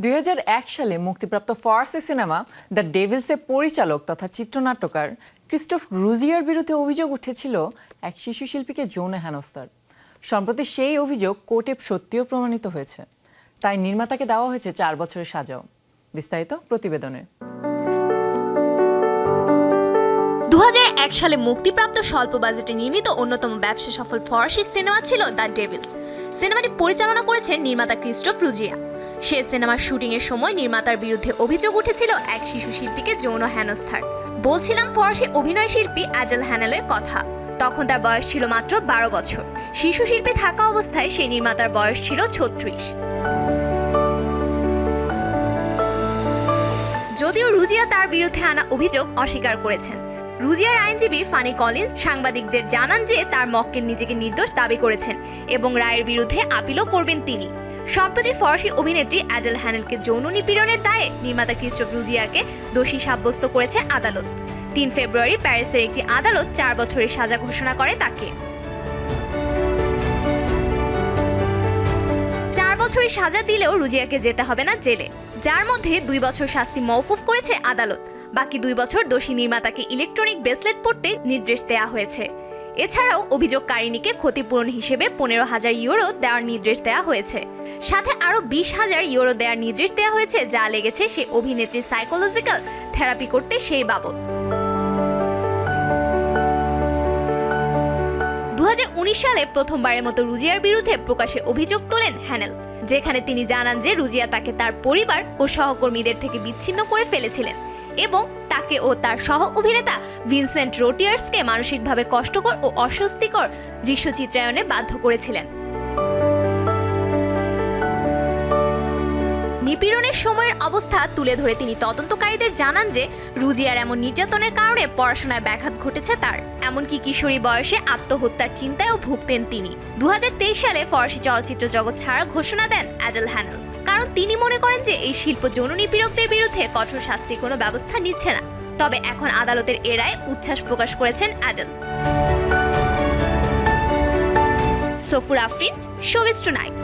দুই সালে মুক্তিপ্রাপ্ত ফরাসি সিনেমা দ্য ডেভিলসের পরিচালক তথা চিত্রনাট্যকার ক্রিস্টোফ রুজিয়ার বিরুদ্ধে অভিযোগ উঠেছিল এক শিশু শিল্পীকে যৌন হেনস্থার। সম্প্রতি সেই অভিযোগ কোর্টে সত্যিও প্রমাণিত হয়েছে। তাই নির্মাতাকে দেওয়া হয়েছে চার বছরের সাজাও। বিস্তারিত প্রতিবেদনে। দু হাজার এক সালে মুক্তিপ্রাপ্ত স্বল্প বাজেটে নির্মিত অন্যতম ব্যবসা সফল ফরাসি সিনেমা ছিল দ্য ডেভিলস। সিনেমাটি পরিচালনা করেছেন নির্মাতা ক্রিস্টোফ রুজিয়া। সে সিনেমার শুটিং এর সময় নির্মাতার বিরুদ্ধে অভিযোগ উঠেছিল এক শিশু শিল্পীকে যৌন হেনস্থার। বলছিলাম ফরাসি অভিনয় শিল্পী অ্যাডেল হ্যানেলের কথা। তখন তার বয়স ছিল মাত্র বারো বছর। শিশু শিল্পী থাকা অবস্থায় সেই নির্মাতার বয়স ছিল ছত্রিশ। যদিও রুজিয়া তার বিরুদ্ধে আনা অভিযোগ অস্বীকার করেছেন। রুজিয়ার আইনজীবী ফানি কলিন সাংবাদিকদের জানান যে তার মক্কেল নিজেকে নির্দোষ দাবি করেছেন এবং রায়ের বিরুদ্ধে আপিলও করবেন তিনি। সম্প্রতি ফরাসি অভিনেত্রী অ্যাডেল হ্যানেলকে যৌন নিপীড়নের দায়ে নির্মাতা ক্রিস্টোফ রুজিয়াকে দোষী সাব্যস্ত করেছে আদালত। তিন ফেব্রুয়ারি প্যারিসের একটি আদালত চার বছরের সাজা ঘোষণা করে তাকে। চার বছরের সাজা দিলেও রুজিয়াকে যেতে হবে না জেলে। যার মধ্যে দুই বছর শাস্তি মওকুফ করেছে আদালত। বাকি দুই বছর দোষী নির্মাতাকে ইলেকট্রনিক ব্রেসলেট পরতে নির্দেশ দেওয়া হয়েছে। এছাড়াও অভিযোগকারিণীকে ক্ষতিপূরণ হিসেবে পনেরো হাজার ইউরো দেওয়ার নির্দেশ দেওয়া হয়েছে। সাথে আরও বিশ হাজার ইউরো দেওয়ার নির্দেশ দেওয়া হয়েছে, যা লেগেছে সে অভিনেত্রী সাইকোলজিক্যাল থেরাপি করতে সেই বাবদ। দু হাজার উনিশ সালে প্রথমবারের মতো রুজিয়ার বিরুদ্ধে প্রকাশে অভিযোগ তোলেন হ্যানেল, যেখানে তিনি জানান যে রুজিয়া তাকে তার পরিবার ও সহকর্মীদের থেকে বিচ্ছিন্ন করে ফেলেছিলেন। এবং তাকে ও তার সহ অভিনেতা ভিনসেন্ট রোটিয়ার্সকে মানসিকভাবে কষ্টকর ও অস্বস্তিকর দৃশ্য চিত্রায়নে বাধ্য করেছিলেন। নিপীড়নের সময়ের অবস্থা তুলে ধরে তিনি তদন্তকারীদের জানান যে, রুজিয়ার এমন নির্যাতনের কারণে পড়াশোনায় ব্যাঘাত ঘটেছে তার। এমনকি কিশোরী বয়সে আত্মহত্যার চিন্তায়ও ভুগতেন তিনি। দুহাজার তেইশ সালে ফরাসি চলচ্চিত্র জগৎ ছাড়া ঘোষণা দেন অ্যাডেল হ্যানেল কারণ তিনি মনে করেন যে, এই শিল্প যৌন নিপীড়কদের বিরুদ্ধে কঠোর শাস্তির কোনো ব্যবস্থা নিচ্ছে না। তবে এখন আদালতের এরায় উচ্ছ্বাস প্রকাশ করেছেন Adele. Safur Afrin showbiz tonight